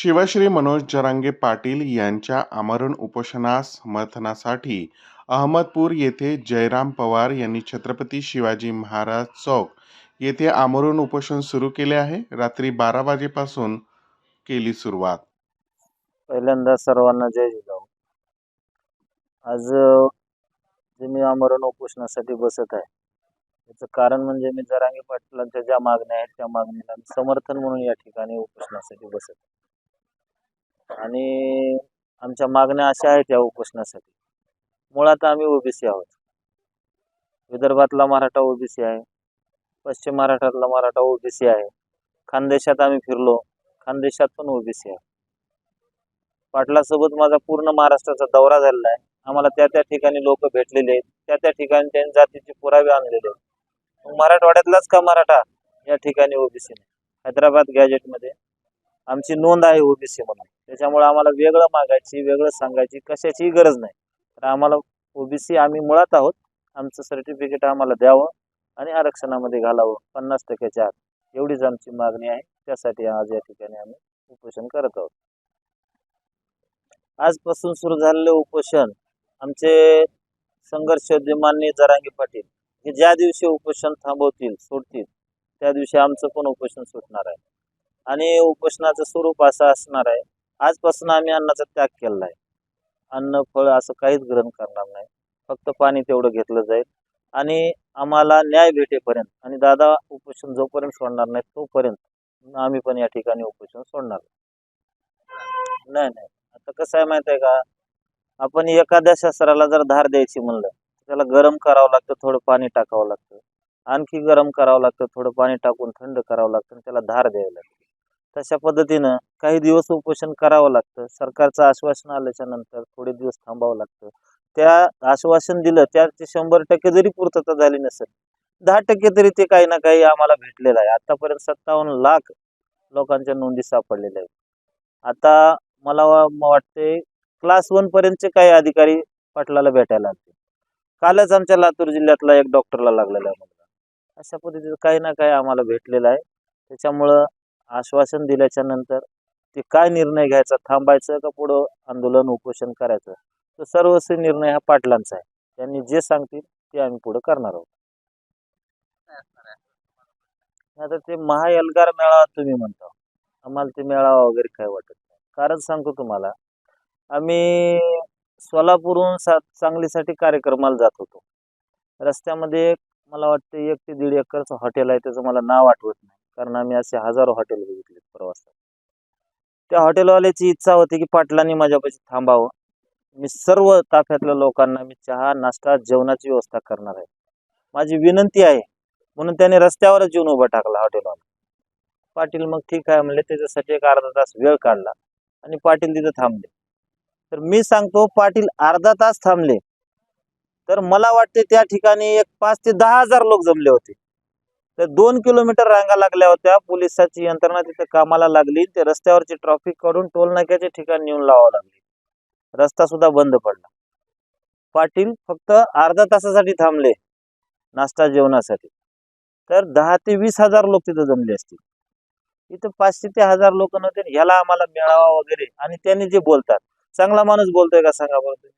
शिवश्री मनोज जरांगे पाटील यांच्या आमरण उपोषणास समर्थनासाठी अहमदपूर येथे जयराम पवार यांनी छत्रपती शिवाजी महाराज चौक येथे आमरण उपोषण सुरू केले आहे. रात्री बारा वाजेपासून केली सुरुवात. पहिल्यांदा सर्वांना जय जिजाऊ. आज जे मी आमरण उपोषणासाठी बसत आहे याचं कारण म्हणजे मी जरांगे पाटलांच्या ज्या मागण्या आहेत त्या मागणीला समर्थन म्हणून या ठिकाणी उपोषणासाठी बसत आहे. आणि आमच्या मागण्या अशा आहेत या उपोषणासाठी. मुळात आम्ही ओबीसी आहोत. विदर्भातला मराठा ओबीसी आहे. पश्चिम महाराष्ट्रातला मराठा ओबीसी आहे. खानदेशात आम्ही फिरलो. खानदेशात पण ओबीसी आहे. पाटलासोबत माझा पूर्ण महाराष्ट्राचा दौरा झालेला आहे. आम्हाला त्या त्या ठिकाणी लोक भेटलेले आहेत. त्या त्या ठिकाणी त्यांनी जातीचे पुरावे आणलेले आहेत. मराठवाड्यातलाच का मराठा? या ठिकाणी ओबीसीने हैदराबाद गॅजेटमध्ये आमची नोंद आहे ओबीसी म्हणून. त्याच्यामुळे आम्हाला वेगळं मागायची वेगळं सांगायची कशाचीही गरज नाही. तर आम्हाला ओबीसी आम्ही मुळात आहोत. आमचं सर्टिफिकेट आम्हाला द्यावं आणि आरक्षणामध्ये घालावं. पन्नास टक्क्याच्या आत. एवढीच आमची मागणी आहे. त्यासाठी आज या ठिकाणी आम्ही उपोषण करत आहोत. आजपासून सुरू झालेले उपोषण आमचे संघर्ष माननीय जरांगे पाटील हे ज्या दिवशी उपोषण थांबवतील सोडतील त्या दिवशी आमचं पण उपोषण सुटणार आहे. आणि उपोषणाचं स्वरूप असं असणार आहे. आजपासून आम्ही अन्नाचा त्याग केलेला आहे. अन्न फळ असं काहीच ग्रहण करणार नाही. फक्त पाणी तेवढं घेतलं जाईल. आणि आम्हाला न्याय भेटेपर्यंत आणि दादा उपोषण जोपर्यंत सोडणार नाही तोपर्यंत आम्ही पण या ठिकाणी उपोषण सोडणार. नाही नाही. आता कसं आहे माहीत आहे का? आपण एखाद्या शस्त्राला जर धार द्यायची म्हणलं त्याला गरम करावं लागतं थोडं पाणी टाकावं लागतं. आणखी गरम करावं लागतं थोडं पाणी टाकून थंड करावं लागतं आणि त्याला धार द्यावी लागते. तशा पद्धतीनं काही दिवस उपोषण करावं लागतं. सरकारचं आश्वासन आल्याच्यानंतर थोडे दिवस थांबावं लागतं. त्या आश्वासन दिलं त्याची शंभर टक्के जरी पूर्तता झाली नसेल दहा टक्के तरी ते काही ना काही आम्हाला भेटलेलं आहे. आतापर्यंत सत्तावन्न लाख लोकांच्या नोंदी सापडलेल्या आहेत. आता मला वाटते क्लास वन पर्यंतचे काही अधिकारी पाटलाला भेटायला लागते कालच आमच्या लातूर जिल्ह्यातला एक डॉक्टरला लागलेला आहे मुलगा. अशा पद्धतीचं काही ना काही आम्हाला भेटलेलं आहे. त्याच्यामुळं आश्वासन दिल्याच्या नंतर ते काय निर्णय घ्यायचा? थांबायचं का पुढं आंदोलन उपोषण करायचं? तर सर्वस्वी निर्णय हा पाटलांचा आहे. त्यांनी जे सांगतील ते आम्ही पुढं करणार आहोत. आता ते महाएल्गार मेळावा तुम्ही म्हणता. आम्हाला ते मेळावा वगैरे काय वाटत नाही. कारण सांगतो तुम्हाला आम्ही सोलापूरहून सा सांगलीसाठी कार्यक्रमाला जात होतो. रस्त्यामध्ये एक मला वाटते एक ते दीड एकरचं हॉटेल आहे त्याचं मला नाव आठवत नाही. कारण आम्ही असे हजारो हॉटेल बघितले प्रवासात. त्या हॉटेलवाल्याची इच्छा होती की पाटलांनी माझ्यापाशी थांबावं. मी सर्व ताफ्यातल्या लोकांना मी चहा नाश्ता जेवणाची व्यवस्था करणार आहे. माझी विनंती आहे म्हणून त्याने रस्त्यावरच येऊन उभा टाकला हॉटेलवाला पाटील मग ठीक आहे म्हणले त्याच्यासाठी एक अर्धा तास वेळ काढला. आणि पाटील तिथं थांबले. तर मी सांगतो पाटील अर्धा तास थांबले. तर मला वाटते त्या ठिकाणी एक पाच ते दहा हजार लोक जमले होते. तर दोन किलोमीटर रांगा लागल्या होत्या. पोलिसाची यंत्रणा तिथे कामाला लागली. ते रस्त्यावरची ट्रॉफिक काढून टोल ठिकाण ठिकाणी नेऊन लावावं लागली. रस्ता सुद्धा बंद पडला. पाटील फक्त अर्धा तासासाठी थांबले. नाश्ता जेवणासाठी. तर दहा ते वीस हजार लोक तिथं जमले असतील. इथं पाचशे ते हजार लोक नव्हते. आणि ह्याला आम्हाला मिळावा वगैरे. आणि त्यांनी जे बोलतात. चांगला माणूस बोलतोय का सांगा बरं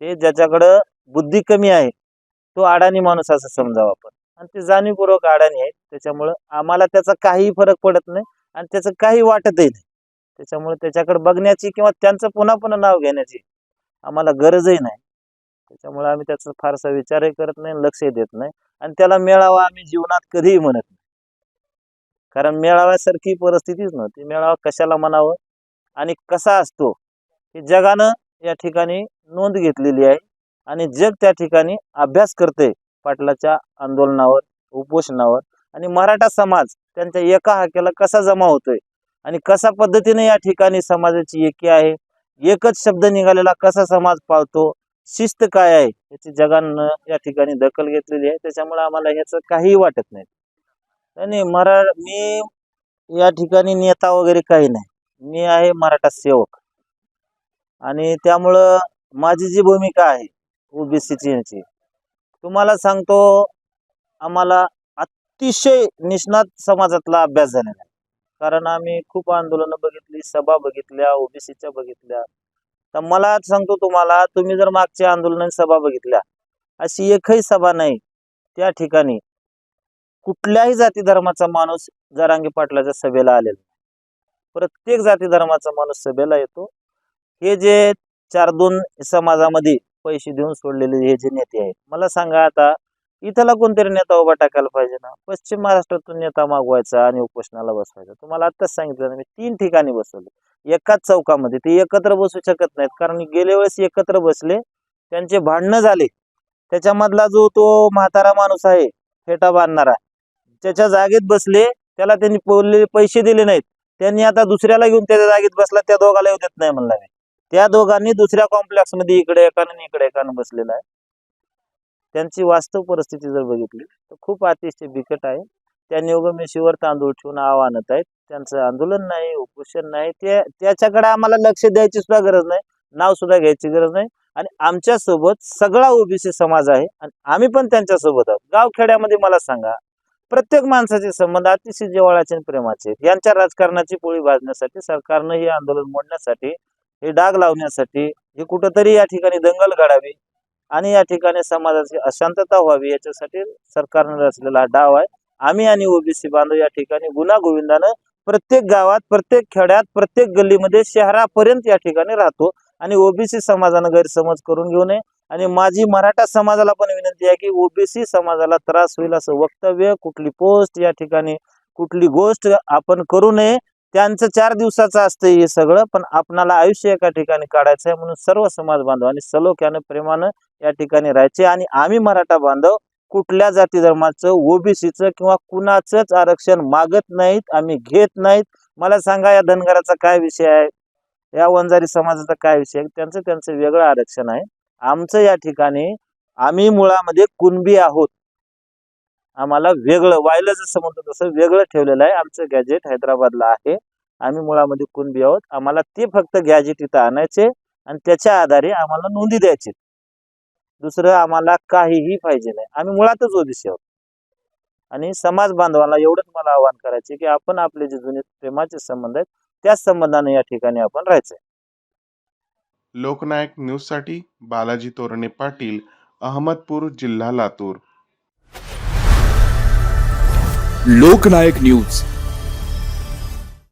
ते ज्याच्याकडं बुद्धी कमी आहे तो अडाणी माणूस असं समजावं आपण. आणि ते जाणीवपूर्वक अडाणी आहेत. त्याच्यामुळं आम्हाला त्याचा काही फरक पडत नाही आणि त्याचं काही वाटतही नाही. त्याच्यामुळे त्याच्याकडे बघण्याची किंवा त्यांचं पुन्हा पुन्हा नाव घेण्याची आम्हाला गरजही नाही. त्याच्यामुळे आम्ही त्याचा फारसा विचारही करत नाही लक्षही देत नाही आणि त्याला मेळावा आम्ही जीवनात कधीही म्हणत नाही. कारण मेळाव्यासारखी परिस्थितीच नव्हती. मेळावा कशाला म्हणावं आणि कसा असतो हे जगानं या ठिकाणी नोंद घेतलेली आहे आणि जग त्या ठिकाणी अभ्यास करते पाटलाच्या आंदोलनावर उपोषणावर आणि मराठा समाज त्यांच्या एका हाकेला कसा जमा होतोय आणि कशा पद्धतीने या ठिकाणी समाजाची एकी आहे एकच शब्द निघालेला कसा समाज पाळतो शिस्त काय आहे याची जगानं या ठिकाणी दखल घेतलेली आहे. त्याच्यामुळे आम्हाला ह्याचं काहीही वाटत नाही. आणि मरा मी या ठिकाणी नेता वगैरे काही नाही. मी आहे मराठा सेवक. आणि त्यामुळं माझी जी भूमिका आहे ओबीसीची यांची तुम्हाला सांगतो आम्हाला अतिशय निष्णात समाजातला अभ्यास झालेला आहे. कारण आम्ही खूप आंदोलनं बघितली सभा बघितल्या ओबीसीच्या बघितल्या. तर मला सांगतो तुम्हाला तुम्ही जर मागच्या आंदोलन सभा बघितल्या अशी एकही सभा नाही त्या ठिकाणी कुठल्याही जाती धर्माचा माणूस जरांगी पाटलाच्या सभेला आलेला प्रत्येक जाती धर्माचा माणूस सभेला येतो. हे जे चार दोन समाजामध्ये पैसे देऊन सोडलेले हे जे नेते आहेत. मला सांगा आता इथला कोणतरी नेता उभा टाकायला पाहिजे ना? पश्चिम महाराष्ट्रातून नेता मागवायचा आणि उपोषणाला बसवायचा. तुम्हाला आत्ताच सांगितलं ना मी तीन ठिकाणी बसवले. एकाच चौकामध्ये. ते एकत्र बसू शकत नाहीत कारण गेल्या वेळेस एकत्र बसले त्यांचे भांडणं झाले. त्याच्यामधला जो तो म्हातारा माणूस आहे फेटा बांधणारा त्याच्या जागेत बसले त्याला त्यांनी बोललेले पैसे दिले नाहीत. त्यांनी आता दुसऱ्याला घेऊन त्याच्या जागेत बसला त्या दोघाला येऊ देत नाही म्हणला मी. त्या दोघांनी दुसऱ्या कॉम्प्लेक्समध्ये इकडे एकानं इकडे एकानं बसलेला आहे. त्यांची वास्तव परिस्थिती जर बघितली तर खूप अतिशय बिकट आहे. त्या उगमेशीवर तांदूळ ठेवून आव आणत आहेत. त्यांचं आंदोलन नाही उपोषण नाही. ते त्याच्याकडे आम्हाला लक्ष द्यायची सुद्धा गरज नाही नाव सुद्धा घ्यायची गरज नाही. आणि आमच्यासोबत सगळा ओबीसी समाज आहे आणि आम्ही पण त्यांच्यासोबत आहोत. गावखेड्यामध्ये मला सांगा प्रत्येक माणसाचे संबंध अतिशय जिव्हाळ्याचे आणि प्रेमाचे यांच्या राजकारणाची पोळी भाजण्यासाठी सरकारनं हे आंदोलन मोडण्यासाठी हे डाग लावण्यासाठी हे कुठंतरी या ठिकाणी दंगल घडावी आणि या ठिकाणी समाजाची अशांतता व्हावी याच्यासाठी सरकारनं रचलेला हा डाव आहे. आम्ही आणि ओबीसी बांधव या ठिकाणी गुन्हा गोविंदानं प्रत्येक गावात प्रत्येक खेड्यात प्रत्येक गल्लीमध्ये शहरापर्यंत या ठिकाणी राहतो आणि ओबीसी समाजानं गैरसमज करून घेऊ नये. आणि माझी मराठा समाजाला पण विनंती आहे की ओबीसी समाजाला त्रास होईल असं वक्तव्य कुठली पोस्ट या ठिकाणी कुठली गोष्ट आपण करू नये. त्यांचं चार दिवसाचं असतं हे सगळं पण आपणाला आयुष्य एका ठिकाणी काढायचं आहे म्हणून सर्व समाज बांधव आणि सलोख्यानं प्रेमानं या ठिकाणी राहायचे. आणि आम्ही मराठा बांधव कुठल्या जाती धर्माचं ओबीसीचं किंवा कुणाचंच आरक्षण मागत नाहीत आम्ही घेत नाहीत. मला सांगा या धनगराचा काय विषय आहे? या वंजारी समाजाचा काय विषय आहे? त्यांचं त्यांचं वेगळं आरक्षण आहे. आमचं या ठिकाणी आम्ही मुळामध्ये कुणबी आहोत. आम्हाला वेगळं व्हायला जसं म्हणतो तसं वेगळं ठेवलेलं आहे. आमचं गॅजेट हैदराबादला आहे. आम्ही मुळामध्ये कुणबी आहोत. आम्हाला ते फक्त गॅजेट इथं आणायचे आणि त्याच्या आधारे आम्हाला नोंदी द्यायची दुसरं आम्हाला काहीही पाहिजे नाही. आम्ही मुळातच ओबीसी आहोत. आणि समाज बांधवाला एवढंच मला आवाहन करायचे की आपण आपले जे जुने प्रेमाचे संबंध आहेत त्याच संबंधाने या ठिकाणी आपण राहायचंय. लोकनायक न्यूजसाठी बालाजी तोरणे पाटील अहमदपूर जिल्हा लातूर. लोकनायक न्यूज.